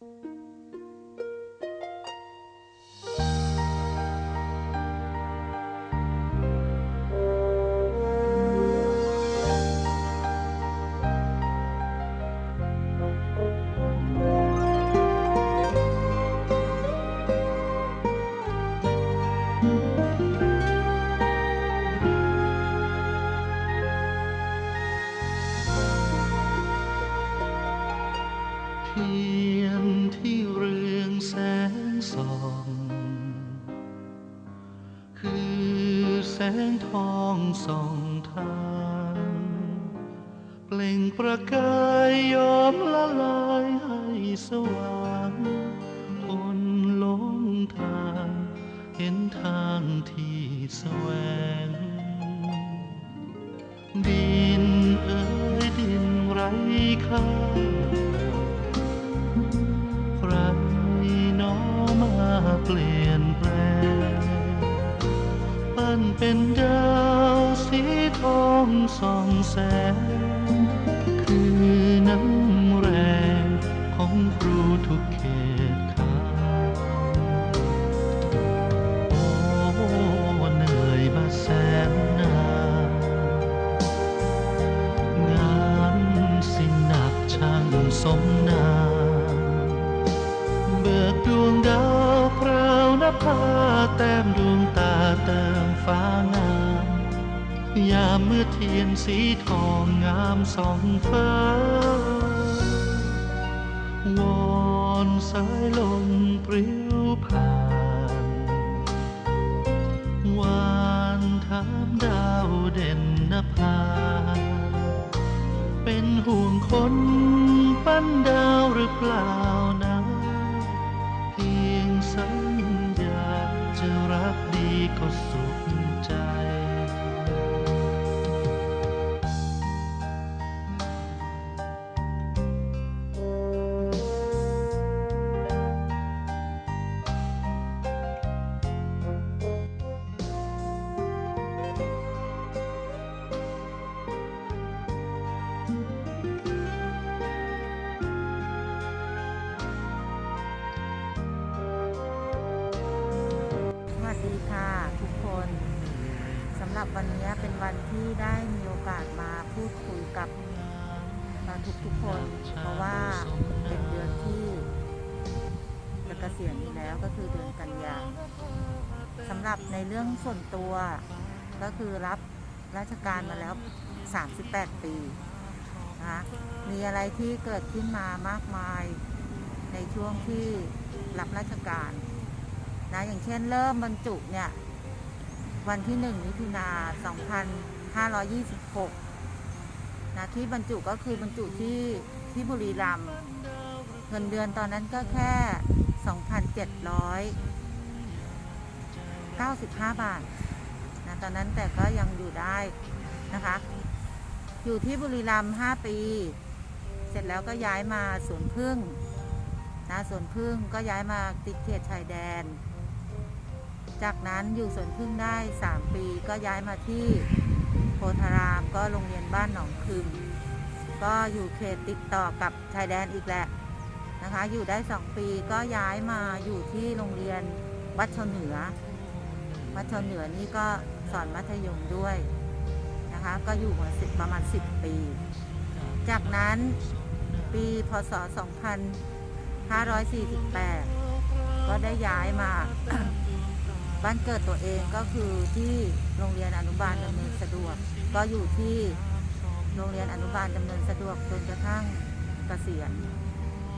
เคือแสงทองส่องทางเปล่งประกายยอมละลายให้สว่างคนหลงทางเห็นทางที่แสวง ดินเอ๋ยดินไร้ค่าใครน้อมาเปลี่ยนแปลง ปั้นเป็นดาวสีทองส่องแสง คือน้ำแรงของครูทุกเขตขาโอ้เหนื่อยมาแสนนานงานสิ้นหนักช่างสมนาเบิกดวงดาวพราวนภาแต้มดวง เติมฟ้างาม ยามเมื่อเทียนสีทองงามส่องฟ้าวอนสายลมปลิวผ่านวานถามดาวเด่นนภา เป็นห่วงคนปั้นดาวหรือเปล่านะ ดี รับวันนี้เป็นวันที่ได้มีโอกาสมาพูดคุยกับทุกทุกๆคน เพราะว่าเป็นเดือนที่จะเกษียณนี้แล้วก็คือเดือนกันยาสำหรับในเรื่องส่วนตัว ก็คือรับราชการมาแล้ว 38 ปีนะคะมีอะไรที่เกิดขึ้นมามากมายในช่วงที่รับราชการนะอย่างเช่นเริ่มบรรจุเนี่ย วันที่หนึ่งมิถุนา2526 นะที่บรรจุก็คือบรรจุที่ที่บุรีรัมย์เงินเดือนตอนนั้นก็แค่ 2,795 บาทนะตอนนั้นแต่ก็ยังอยู่ได้นะคะ อยู่ที่บุรีรัมย์5ปี เสร็จแล้วก็ย้ายมาสวนพึ่งนะสวนพึ่งก็ย้ายมาติดเขตชายแดน จากนั้นอยู่สวนพึ่งได้ 3 ปีก็ย้ายมาที่โพธารามก็โรงเรียนบ้านหนองคึมก็อยู่เขตติดต่อกับชายแดนอีกแหละนะคะ อยู่ได้ 2 ปีก็ย้ายมาอยู่ที่โรงเรียนวัดชนเหนือ วัดชนเหนือนี่ก็สอนมัธยมด้วยนะคะ ก็อยู่มาสิบประมาณ 10 ปี จากนั้นปีพศ 2548 ก็ได้ย้ายมา บ้านเกิดตัวเองก็คือที่โรงเรียนอนุบาลดำเนินสะดวก ก็อยู่ที่โรงเรียนอนุบาลดำเนินสะดวกจนกระทั่งเกษียณ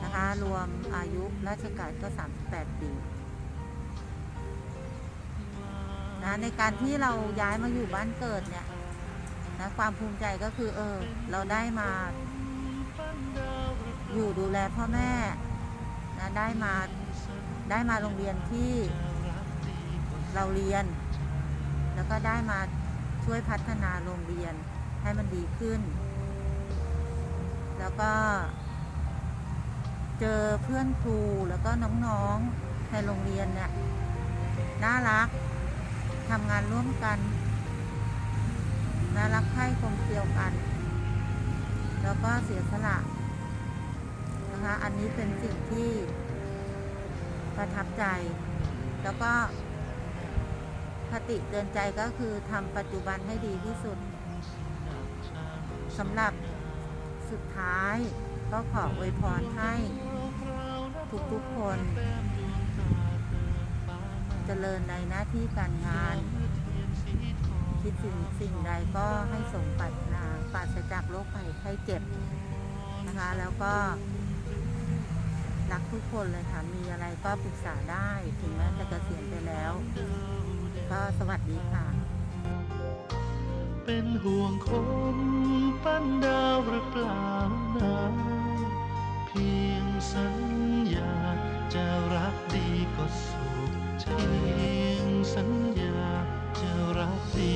นะคะรวมอายุราชการก็ 38 ปีนะในการที่เราย้ายมาอยู่บ้านเกิดเนี่ยนะความภูมิใจก็คือเออเราได้มาอยู่ดูแลพ่อแม่นะได้มาได้มาโรงเรียนที่ เราเรียน แล้วก็ได้มาช่วยพัฒนาโรงเรียนให้มันดีขึ้น แล้วก็เจอเพื่อนครูแล้วก็น้องๆในโรงเรียนเนี่ยน่ารักทำงานร่วมกันน่ารักใคร่กลมเกลียวกัน แล้วก็เสียสละนะคะ อันนี้เป็นสิ่งที่ประทับใจ แล้วก็ คติเตือนใจก็คือทำปัจจุบันให้ดีที่สุดสำหรับสุดท้ายก็ขออวยพรให้ทุกๆคนเจริญในหน้าที่การงาน คิดสิ่งสิ่งใดก็ให้สมปรารถนาปราศจากโรคภัยไข้เจ็บนะคะ แล้วก็ รักทุกคนเลยค่ะ มีอะไรก็ปรึกษาได้ ถึงแม้จะเกษียณไปแล้ว ก็สวัสดีค่ะ เป็นห่วงคนปั้นดาวหรือเปล่านะเพียงสัญญาจะรักดีก็สุขเพียงสัญญาจะรักดี